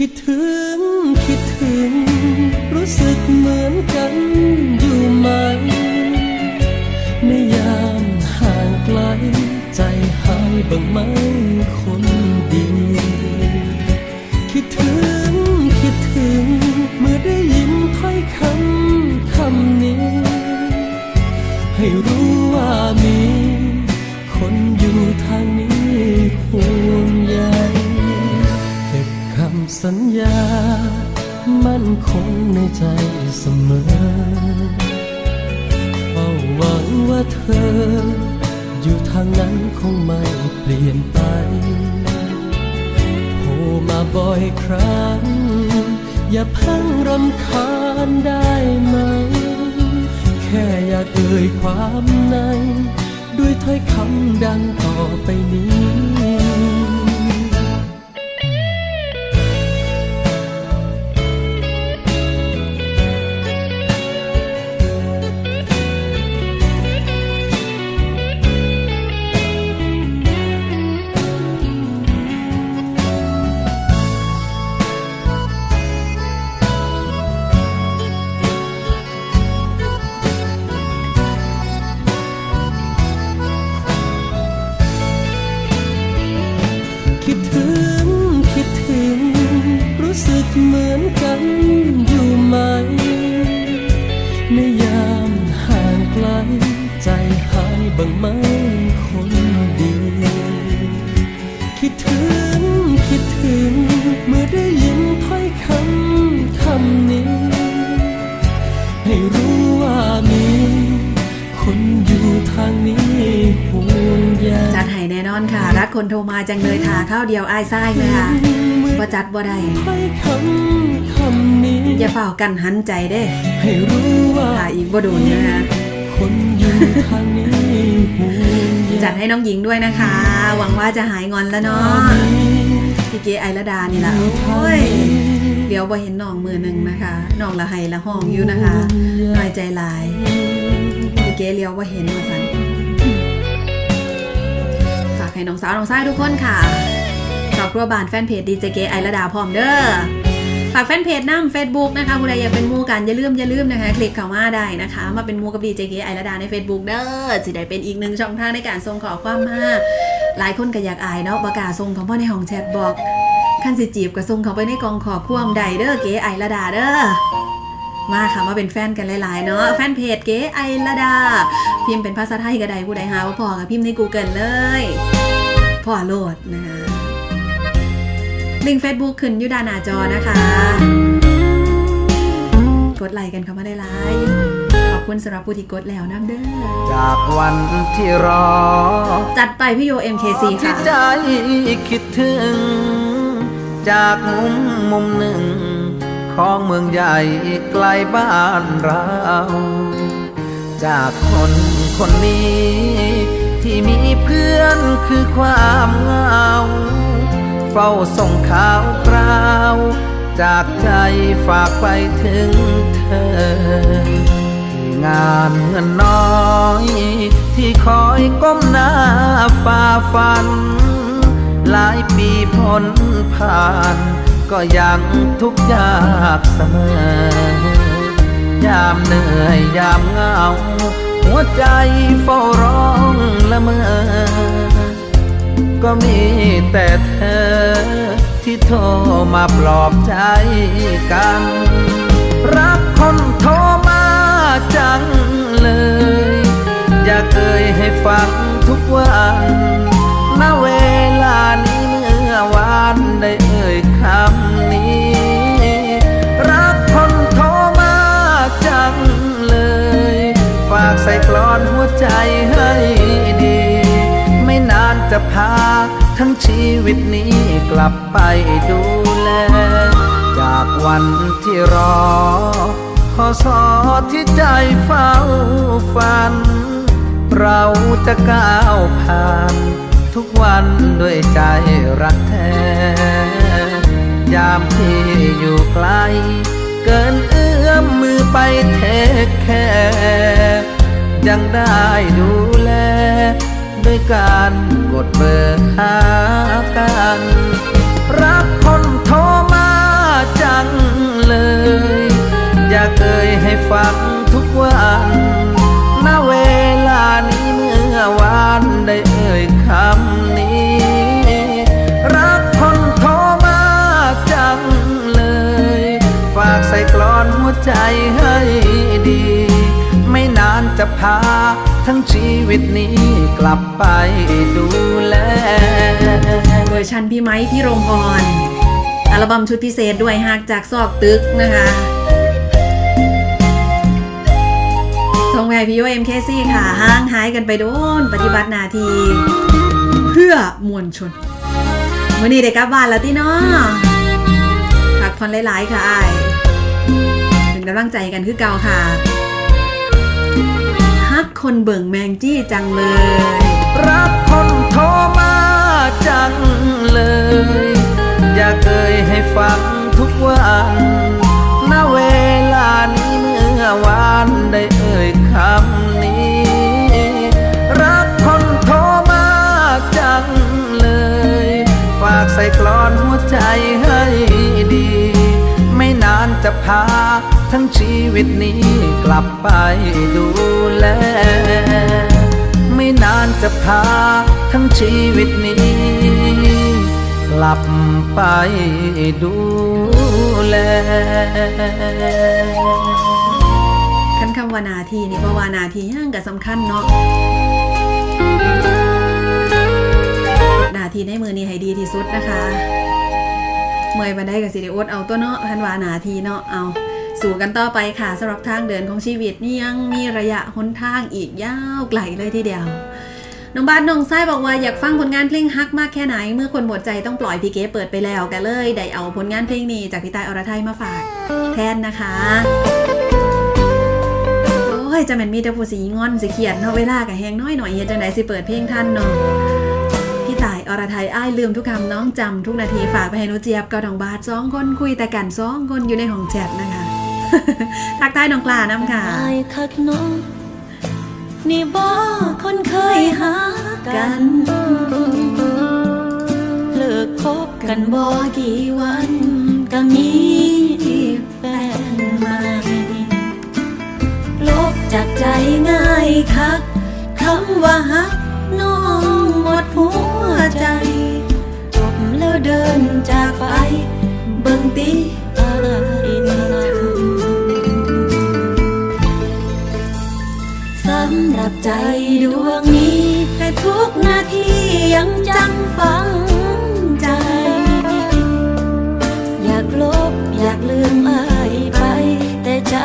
คิดถึง คิดถึง รู้สึกเหมือนกันอยู่ไหม ในยามห่างไกล ใจหายบ้างไหม คงในใจเสมอ เฝ้าหวังว่าเธอ อยู่ทางนั้นคงไม่เปลี่ยนไปโทรมาบ่อยครั้ง อย่าเพิ่งรำคาญได้ไหม แค่อยากเอ่ยความใน ด้วยถ้อยคำดังต่อไป อนค่ะ รักคนโทรมาจังเลยค่ะข้าวเดียวอ้ายไส้เลยค่ะบ่จัดบ่ได้ถ้อยคำคำนี้อย่าเฝ้ากันหันใจเด้ให้รู้ว่าค่ะอีกบ่โดนนะคะคนอยู่ทางนี้ห่วงใยจัดให้น้องหญิงด้วยนะคะ หวังว่าจะหายงอนแล้วเนาะพี่เกไอระดานี่ละโอ้ยเดี๋ยวบ่เห็นน้องมือหนึ่งนะคะน้องละไห้ละห้องอยู่นะคะน้อยใจหลายพี่เกเลี้ยวบ่เห็นว่าสันฝาก ให้น้องสาวน้องชายทุกคนค่ะครอบครัวบ้านแฟนเพจดีเจเกไอระดาพร้อมเด้อฝากแฟนเพจน้ำ Facebook นะคะผู้ใดอยากเป็นมูกันอย่าลืมอย่าลืมนะคะ คลิกเข้ามาได้นะคะ มาเป็นมูกับดีเจเกไอระดาใน Facebook เด้อสิได้เป็นอีกหนึ่งช่องทางในการส่งขอความมาหลายคนก็อยากอายเนาะประกาศส่งเขามาในห้องแชทบอกขั้นสิจีบก็ส่งเขาไปในกองขอบความใดเด้อเกไอระดาเด้อมาค่ะมาเป็นแฟนกันหลาย ๆ เนาะแฟนเพจเก๋ไอระดา พิมพ์เป็นภาษาไทยก็ได้ผู้ใดหาว่าพอกับพิมพ์ใน Google เลย พ่อโหลดนะคะลิงก์ Facebook ขึ้นอยู่ด้านหน้าจอนะคะ กดไลค์กันเข้ามาได้ไลค์ขอบคุณสำหรับผู้ที่กดแล้วน้ำเด้อจากวันที่รอ จัดไปพี่โย MKC ที่ค่ะใจคิดถึง จากมุมมุมหนึ่ง ของเมืองใหญ่ไกลบ้านเรา จากคนคนนี้ ที่มีเพื่อนคือความเหงา เฝ้าส่งข่าวคราว จากใจฝากไปถึงเธอ ที่งานเงินน้อย ที่คอยก้มหน้าฝ่าฟัน หลายปีพ้นผ่าน ก็ยังทุกข์ยากเสมอยามเหนื่อยยามเหงา หัวใจเฝ้าร้องละเมอ ก็มีแต่เธอ ที่โทรมาปลอบใจกัน รักคนโทรมาจังเลย อย่าเอ่ยให้ฟังทุกวันณเวลานี้เมื่อวานได้เอ่ยคำนี้ รักคนโทรมาจังเลย ฝากใส่กลอนหัวใจให้ดี จะพา ทั้งชีวิตนี้กลับไปดูแล จากวันที่รอ ขอสอที่ใจเฝ้าฝัน เราจะก้าวผ่าน ทุกวันด้วยใจรักแท้ ยามที่อยู่ไกล เกินเอื้อมมือไปเทคแค่ยังได้ดูแล ด้วยการกดเบอร์หากัน รักคนโทรมาจังเลย อย่าเคยให้ฟังทุกวันณเวลานี้เมื่อวานได้เอ่ยคำนี้ รักคนโทรมาจังเลย ฝากใส่กลอนหัวใจให้ดี ไม่นานจะพา ทั้งชีวิตนี้กลับไปดูแล เวอร์ชันพี่ไม้พี่โรงพรอัลบั้มชุดพิเศษด้วยหากจากซอกตึกนะคะทรงแม่พี่โยเอ็มเคซี่ค่ะห่างหายกันไปโดน ปฏิบัตินาที เพื่อมวลชนมื่อนี้ได้กลับบ้านแล้วที่เนาะพักผ่อนหลาย ๆ ค่ะไอ้เป็นกำลังใจกันคือเก่าค่ะ คนเบิ่งแมงจี้จังเลย รักคนโทรมาจังเลย อยากเอ่ยให้ฟังทุกวันณเวลานี้เมื่อวานได้เอ่ยคำนี้ รักคนโทรมาจังเลย ฝากใส่กลอนหัวใจให้ดี ไม่นานจะพา ทั้งชีวิตนี้กลับไปดูแล ไม่นานจะพาทั้งชีวิตนี้ กลับไปดูแลคันคำว่านาทีนี่เพราะว่านาทีย่างกับสำคัญเนาะนาทีในมือนี้ให้ดีที่สุดนะคะ เมื่อยบันไดกับสิริโอดเอาตัวเนาะคันวานาทีเนาะเอา สู่กันต่อไปค่ะสำหรับทางเดินของชีวิตนี่ยังมีระยะหนทางอีกยาวไกลเลยทีเดียวน้องบ้าสน้องไส้บอกว่าอยากฟังผลงานเพลงฮักมากแค่ไหน เมื่อคนหมดใจต้องปล่อยพี่เก๋เปิดไปแล้วกันเลยได้เอาผลงานเพลงนี้จากพี่ตายอรไทยมาฝากแทนนะคะโอ้ยจะแม่นมีแต่ผู้สีงอนสิเขียนเนาะเวลากับแหงน้อยหน่อยเฮ็ดจังไดสิเปิดเพลงท่านเนาะพี่ตายอรไทยอ้ายลืมทุกคำน้องจำทุกนาทีฝากไปให้นุเจี๊ยบกับน้องบาสสองคนคุยแต่กันสองคนอยู่ในห้องแชทนะคะ ทักทายน้องกลาน้ำค่ะไอายคักน้องนี่บ่คนเคยหากันเลิกคบกันบ่กี่วันก็มีแฟนใหม่ลบจากใจง่ายคักคำว่าฮักน้องหมดหัวใจจบแล้วเดินจากไปเบิ่งตีำหรับใจดวงนี้ แต่ทุกนาทียังจำฝังใจ อยากลบอยากลืมอายไป แต่ใจ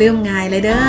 ลืมง่ายเลยเด้อ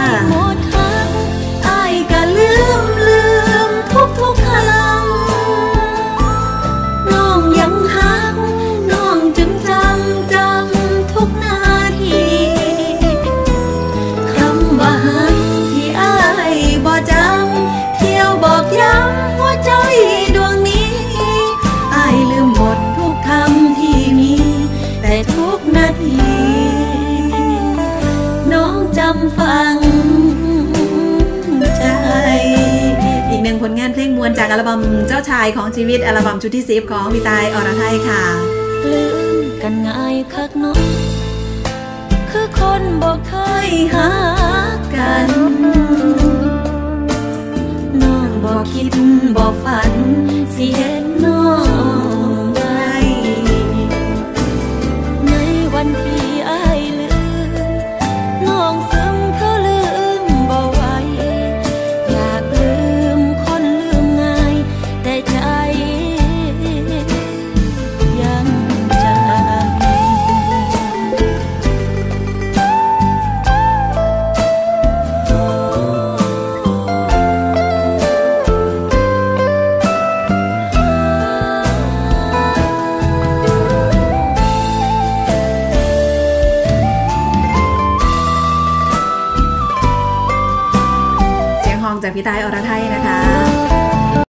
จากอัลบั้มเจ้าชายของชีวิตอัลบั้มชุดที่สิบของพี่ตายอรไทยค่ะลืมกันง่ายคักเนาะคือคนบอกเคยหากันน้องบอกคิดบอกฝันสิเห็น เสียงฮองจากพี่ตายอรไทย